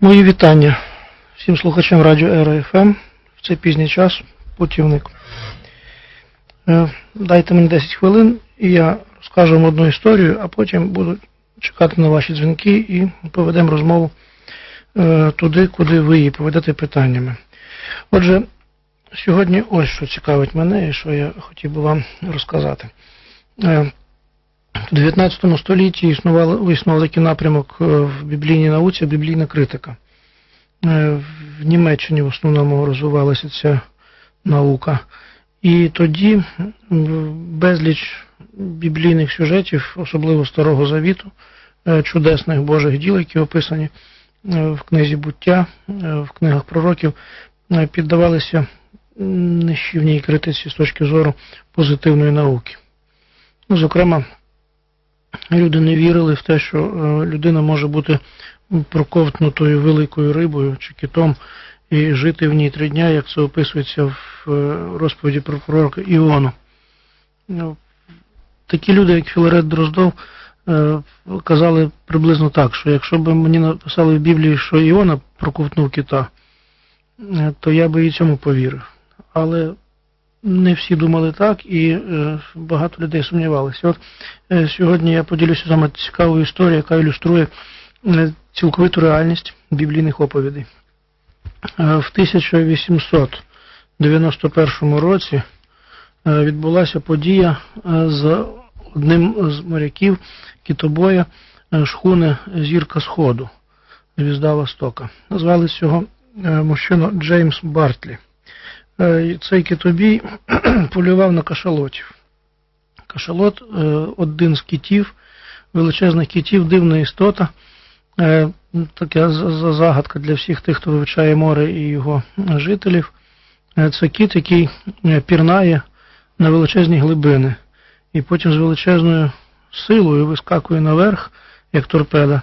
Мої вітання всім слухачам радіо Ера ФМ в цей пізній час, путівник. Е, Дайте мені 10 хвилин, і я розкажу вам одну історію, а потім буду чекати на ваші дзвінки і поведемо розмову е, туди, куди ви її поведете питаннями. Отже, сьогодні ось що цікавить мене і що я хотів би вам розказати. В 19 столітті існував, існував такий напрямок е, в біблійній науці біблійна критика. Е, В Німеччині в основному розвивалася ця наука. І тоді безліч біблійних сюжетів, особливо Старого Завіту, е, чудесних Божих діл, які описані в книзі буття, в книгах пророків, піддавалися нищівній критиці з точки зору позитивної науки. Ну, зокрема, люди не вірили в те, що е, людина може бути проковтнутою великою рибою чи китом і жити в ній три дня, як це описується в е, розповіді про пророка Іону. Ну, Такі люди, як Філарет Дроздов, е, казали приблизно так, що якщо б мені написали в Біблії, що Іона проковтнув кита, то я би і цьому повірив. Але не всі думали так, і е, багато людей сумнівалися. От е, сьогодні я поділюся з вами цікавою історією, яка ілюструє е, цілковиту реальність біблійних оповідей. В 1891 році відбулася подія з одним з моряків китобоя шхуни Зірка Сходу, Звізда Востока. Звали цього мужчину Джеймс Бартлі. Е, Цей китобій полював на кашалотів. Кашалот е, один з китів, величезних китів, дивна істота. Е, Така загадка для всіх тих, хто вивчає море і його жителів. Це кіт, який пірнає на величезні глибини, і потім з величезною силою вискакує наверх, як торпеда,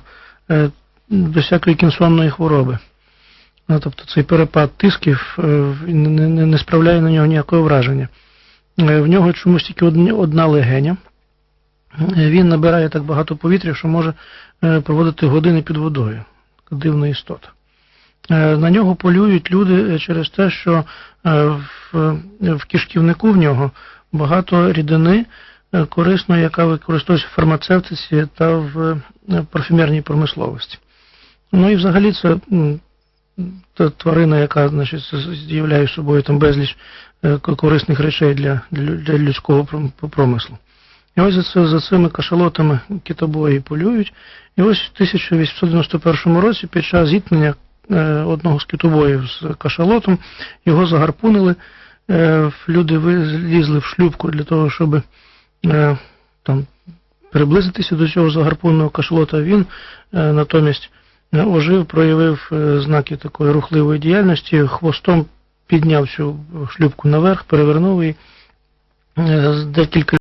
без всякої кінсонної хвороби. Ну, тобто цей перепад тисків е, не, не, не справляє на нього ніякого враження. Е, В нього чомусь тільки одна легеня. Е, Він набирає так багато повітря, що може проводити години під водою. Дивна істота. На нього полюють люди через те, що в, в кишківнику в нього багато рідини корисної, яка використовується в фармацевтиці та в парфюмерній промисловості. Ну і взагалі це тварина, яка з'являє собою там безліч е, корисних речей для, для, людського промислу. І ось за, це, за цими кашалотами китобої полюють. І ось в 1891 році під час зіткнення е, одного з китобоїв з кашалотом його загарпунили. Е, люди вилізли в шлюпку для того, щоб там, приблизитися до цього загарпунного кашалота. Він натомість ожив, проявив е, знаки такої рухливої діяльності, хвостом підняв цю шлюпку наверх, перевернув її. Е, Декілька